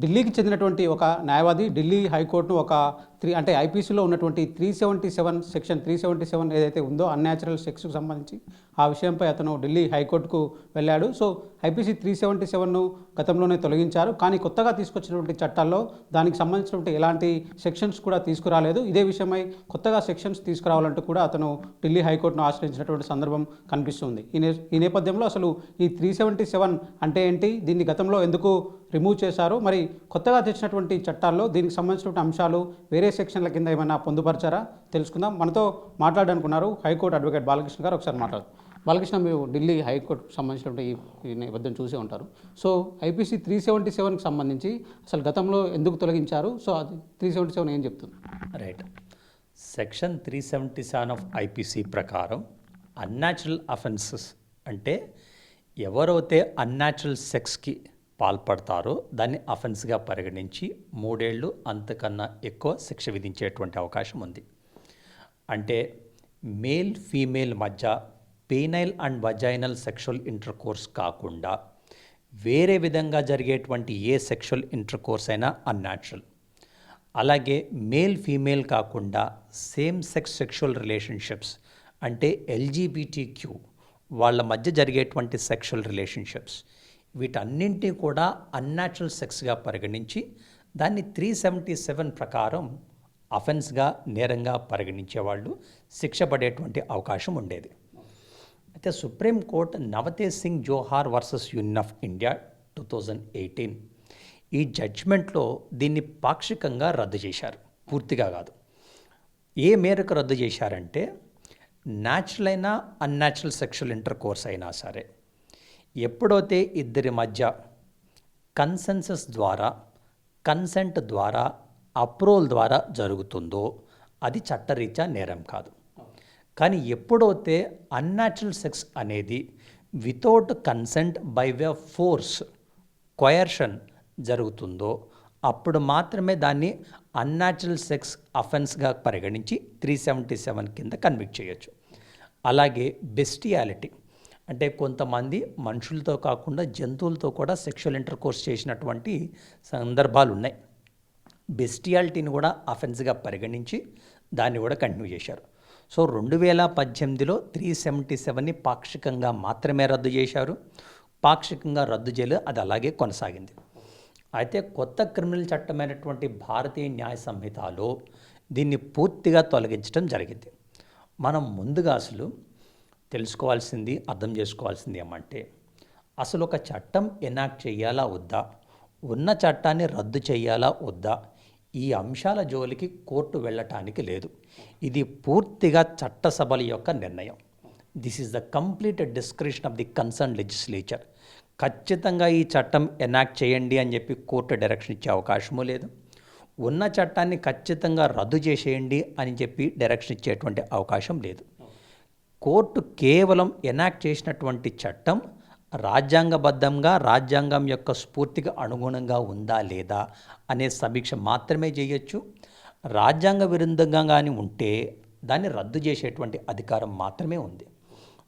ఢిల్లీకి చెందినటువంటి ఒక న్యాయవాది ఢిల్లీ హైకోర్టును ఒక త్రీ అంటే ఐపీసీలో ఉన్నటువంటి three seventy seven section three seventy seven ఏదైతే ఉందో అన్యాచురల్ సెక్స్కు సంబంధించి ఆ విషయంపై అతను ఢిల్లీ హైకోర్టుకు వెళ్ళాడు. సో ఐపీసీ త్రీ సెవెంటీ సెవెన్ను గతంలోనే తొలగించారు. కానీ కొత్తగా తీసుకొచ్చినటువంటి చట్టాల్లో దానికి సంబంధించినటువంటి ఎలాంటి సెక్షన్స్ కూడా తీసుకురాలేదు. ఇదే విషయమై కొత్తగా సెక్షన్స్ తీసుకురావాలంటూ కూడా అతను ఢిల్లీ హైకోర్టును ఆశ్రయించినటువంటి సందర్భం కనిపిస్తుంది. ఈ నే ఈ నేపథ్యంలో అసలు ఈ త్రీ సెవెంటీ సెవెన్ అంటే ఏంటి? దీన్ని గతంలో ఎందుకు రిమూవ్ చేశారు? మరి కొత్తగా తెచ్చినటువంటి చట్టాల్లో దీనికి సంబంధించినటువంటి అంశాలు వేరే సెక్షన్ల కింద ఏమైనా పొందుపరిచారా? తెలుసుకుందాం. మనతో మాట్లాడడానికి హైకోర్టు అడ్వకేట్ బాలకృష్ణ గారు. ఒకసారి మాట్లాడు. బాలకృష్ణ మీరు ఢిల్లీ హైకోర్టుకు సంబంధించినటువంటి ఈ- ఈ నేపథ్యం చూసే ఉంటారు. సో ఐపీసీ త్రీ సెవెంటీ సెవెన్కి సంబంధించి అసలు గతంలో ఎందుకు తొలగించారు? సో అది త్రీ సెవెంటీ సెవెన్ ఏం చెప్తుంది? Right. Section three seventy seven of IPC ప్రకారం అన్యాచురల్ అఫెన్సెస్ అంటే ఎవరైతే అన్యాచురల్ సెక్స్కి పాల్పడతారో. దాన్ని అఫెన్స్గా పరిగణించి మూడేళ్ళు అంతకన్నా ఎక్కువ శిక్ష విధించేటువంటి అవకాశం ఉంది. అంటే మేల్ ఫీమేల్ మధ్య penile and vaginal sexual intercourse కాకుండా వేరే విధంగా జరిగేటువంటి ఏ సెక్షువల్ ఇంటర్ కోర్స్ అయినా అన్యాచురల్ అలాగే మేల్ ఫీమేల్ కాకుండా సేమ్ సెక్స్ సెక్షువల్ రిలేషన్షిప్స్ అంటే ఎల్జీబీటీ క్యూ వాళ్ళ మధ్య జరిగేటువంటి సెక్షువల్ రిలేషన్షిప్స్ వీటన్నింటినీ కూడా అన్యాచురల్ సెక్స్గా పరిగణించి దాన్ని త్రీ సెవెంటీ సెవెన్ ప్రకారం అఫెన్స్గా నేరంగా పరిగణించేవాళ్ళు శిక్ష పడేటువంటి అవకాశం ఉండేది. అయితే Supreme Court Navtej Singh Johar versus Union of India two thousand eighteen ఈ జడ్జ్మెంట్లో దీన్ని పాక్షికంగా రద్దు చేశారు. పూర్తిగా కాదు. ఏ మేరకు రద్దు చేశారంటే న్యాచురల్ అయినా అన్యాచురల్ సెక్షువల్ ఇంటర్ కోర్స్ అయినా సరే. ఎప్పుడైతే ఇద్దరి మధ్య కన్సెన్సస్ ద్వారా కన్సెంట్ ద్వారా అప్రూవల్ ద్వారా జరుగుతుందో అది చట్టరీత్యా నేరం కాదు. కానీ ఎప్పుడైతే అన్యాచురల్ సెక్స్ అనేది without consent by way of force coercion జరుగుతుందో అప్పుడు మాత్రమే దాన్ని అన్యాచురల్ సెక్స్ అఫెన్స్గా పరిగణించి త్రీ సెవెంటీ సెవెన్ కింద కన్విక్ట్ చేయొచ్చు. అలాగే బెస్టియాలిటీ అంటే కొంతమంది మనుషులతో కాకుండా జంతువులతో కూడా సెక్షువల్ ఇంటర్కోర్స్ చేసినటువంటి సందర్భాలు ఉన్నాయి బెస్టియాలిటీని కూడా అఫెన్స్గా పరిగణించి దాన్ని కూడా కంటిన్యూ చేశారు. సో రెండు వేల పద్దెనిమిదిలో త్రీ సెవెంటీ సెవెన్ని పాక్షికంగా మాత్రమే రద్దు చేశారు. పాక్షికంగా రద్దు చేయలేదు. అది అలాగే కొనసాగింది. అయితే కొత్త క్రిమినల్ చట్టమైనటువంటి భారతీయ న్యాయ సంహితలో దీన్ని పూర్తిగా తొలగించడం జరిగింది. మనం ముందుగా అసలు తెలుసుకోవాల్సింది అర్థం చేసుకోవాల్సింది ఏమంటే అసలు ఒక చట్టం ఎనాక్ట్ చేయాలా వద్దా? ఉన్న చట్టాన్ని రద్దు చేయాలా వద్దా? ఈ అంశాల జోలికి కోర్టు వెళ్ళటానికి లేదు. ఇది పూర్తిగా చట్టసభల యొక్క నిర్ణయం. This is the complete description of the concern legislature ఖచ్చితంగా ఈ చట్టం ఎనాక్ట్ చేయండి అని చెప్పి కోర్టు డైరెక్షన్ ఇచ్చే అవకాశము లేదు. ఉన్న చట్టాన్ని ఖచ్చితంగా రద్దు చేసేయండి అని చెప్పి డైరెక్షన్ ఇచ్చేటువంటి అవకాశం లేదు. కోర్టు కేవలం ఎనాక్ట్ చేసినటువంటి చట్టం రాజ్యాంగబద్ధంగా రాజ్యాంగం యొక్క స్ఫూర్తికి అనుగుణంగా ఉందా లేదా అనే సమీక్ష మాత్రమే చేయొచ్చు. రాజ్యాంగ విరుద్ధంగా కానీ ఉంటే దాన్ని రద్దు చేసేటువంటి అధికారం మాత్రమే ఉంది.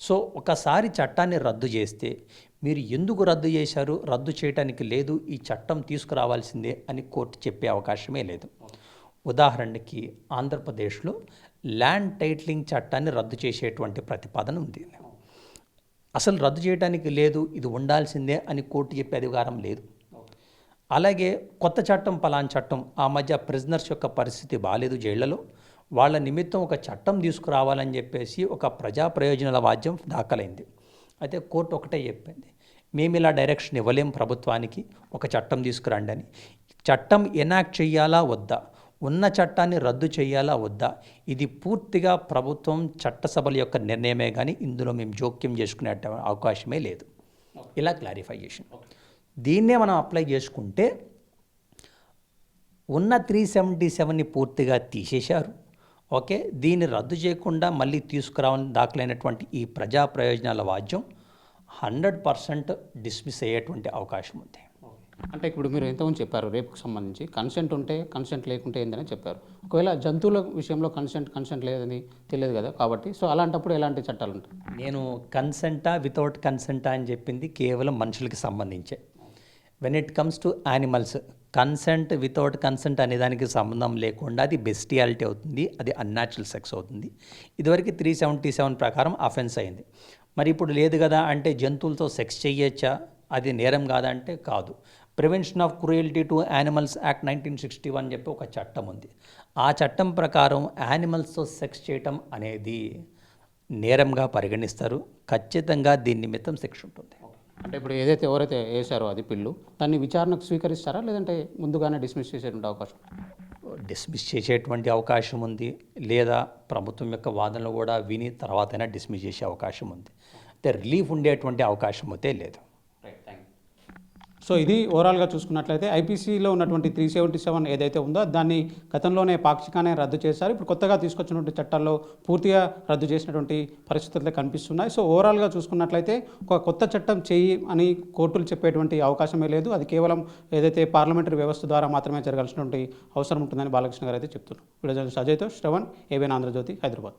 సో ఒకసారి చట్టాన్ని రద్దు చేస్తే మీరు ఎందుకు రద్దు చేశారు? రద్దు చేయడానికి లేదు ఈ చట్టం తీసుకురావాల్సిందే అని కోర్టు చెప్పే అవకాశమే లేదు. ఉదాహరణకి ఆంధ్రప్రదేశ్లో ల్యాండ్ టైటిలింగ్ చట్టాన్ని రద్దు చేసేటువంటి ప్రతిపాదన ఉంది. అసలు రద్దు చేయడానికి లేదు ఇది ఉండాల్సిందే అని కోర్టు చెప్పే అధికారం లేదు. అలాగే కొత్త చట్టం పలాన్ చట్టం ఆ మధ్య ప్రిజనర్స్ యొక్క పరిస్థితి బాగాలేదు జైళ్ళలో. వాళ్ళ నిమిత్తం ఒక చట్టం తీసుకురావాలని చెప్పేసి ఒక ప్రజా ప్రయోజనాల వాద్యం దాఖలైంది. అయితే కోర్టు ఒకటే చెప్పింది మేము ఇలా డైరెక్షన్ ఇవ్వలేం ప్రభుత్వానికి ఒక చట్టం తీసుకురండి అని చట్టం ఎనాక్ట్ చేయాలా వద్దా? ఉన్న చట్టాన్ని రద్దు చేయాలా వద్దా? ఇది పూర్తిగా ప్రభుత్వం చట్టసభల యొక్క నిర్ణయమే కానీ ఇందులో మేము జోక్యం చేసుకునే అవకాశమే లేదు. ఇలా క్లారిఫికేషన్ దీన్నే మనం అప్లై చేసుకుంటే ఉన్న త్రీ సెవెంటీ సెవెన్ని పూర్తిగా తీసేశారు. ఓకే? దీన్ని రద్దు చేయకుండా మళ్ళీ తీసుకురావని దాఖలైనటువంటి ఈ ప్రజా ప్రయోజనాల వాద్యం హండ్రెడ్ పర్సెంట్ డిస్మిస్ అయ్యేటువంటి అవకాశం ఉంది. అంటే ఇప్పుడు మీరు ఎంతమంది చెప్పారు రేపుకి సంబంధించి. కన్సెంట్ ఉంటే కన్సెంట్ లేకుంటే ఏందని చెప్పారు. ఒకవేళ జంతువుల విషయంలో కన్సెంట్ కన్సెంట్ లేదని తెలియదు కదా కాబట్టి. సో అలాంటప్పుడు ఎలాంటి చట్టాలు ఉంటాయి? నేను కన్సెంటా వితౌట్ కన్సెంటా అని చెప్పింది కేవలం మనుషులకి సంబంధించే. When it comes to animals consent without consent అనే దానికి సంబంధం లేకుండా అది బెస్టియాలిటీ అవుతుంది అది అన్యాచురల్ సెక్స్ అవుతుంది. ఇదివరకు త్రీ సెవెంటీ సెవెన్ ప్రకారం అఫెన్స్ అయింది. మరి ఇప్పుడు లేదు కదా అంటే జంతువులతో సెక్స్ చేయొచ్చా అది నేరం కాదా అంటే కాదు. Prevention of cruelty to animals act nineteen sixty one చెప్పి ఒక చట్టం ఉంది. ఆ చట్టం ప్రకారం యానిమల్స్తో సెక్స్ చేయటం అనేది నేరంగా పరిగణిస్తారు. ఖచ్చితంగా దీని నిమిత్తం శిక్ష ఉంటుంది. అంటే ఇప్పుడు ఏదైతే ఎవరైతే వేశారో అది పిల్లు దాన్ని విచారణకు స్వీకరిస్తారా లేదంటే ముందుగానే డిస్మిస్ చేసేటువంటి అవకాశం డిస్మిస్ చేసేటువంటి అవకాశం ఉంది. లేదా ప్రభుత్వం యొక్క వాదనలు కూడా విని తర్వాతైనా డిస్మిస్ చేసే అవకాశం ఉంది. అయితే రిలీఫ్ ఉండేటువంటి అవకాశం అయితే లేదు. సో ఇది ఓవరాల్గా చూసుకున్నట్లయితే ఐపీసీలో ఉన్నటువంటి త్రీ సెవెంటీ సెవెన్ ఏదైతే ఉందో దాన్ని గతంలోనే పాక్షికానే రద్దు చేశారు. ఇప్పుడు కొత్తగా తీసుకొచ్చినటువంటి చట్టాల్లో పూర్తిగా రద్దు చేసినటువంటి పరిస్థితులు కనిపిస్తున్నాయి. సో ఓవరాల్గా చూసుకున్నట్లయితే ఒక కొత్త చట్టం చేయి అని కోర్టులు చెప్పేటువంటి అవకాశమే లేదు. అది కేవలం ఏదైతే పార్లమెంటరీ వ్యవస్థ ద్వారా మాత్రమే జరగాల్సినటువంటి అవసరం ఉంటుందని బాలకృష్ణ గారు అయితే చెప్తున్నారు. వీడియో జర్నలిస్ట్ అజయ్తో శ్రవణ్ ఏబిఎన్ ఆంధ్రజ్యోతి హైదరాబాద్.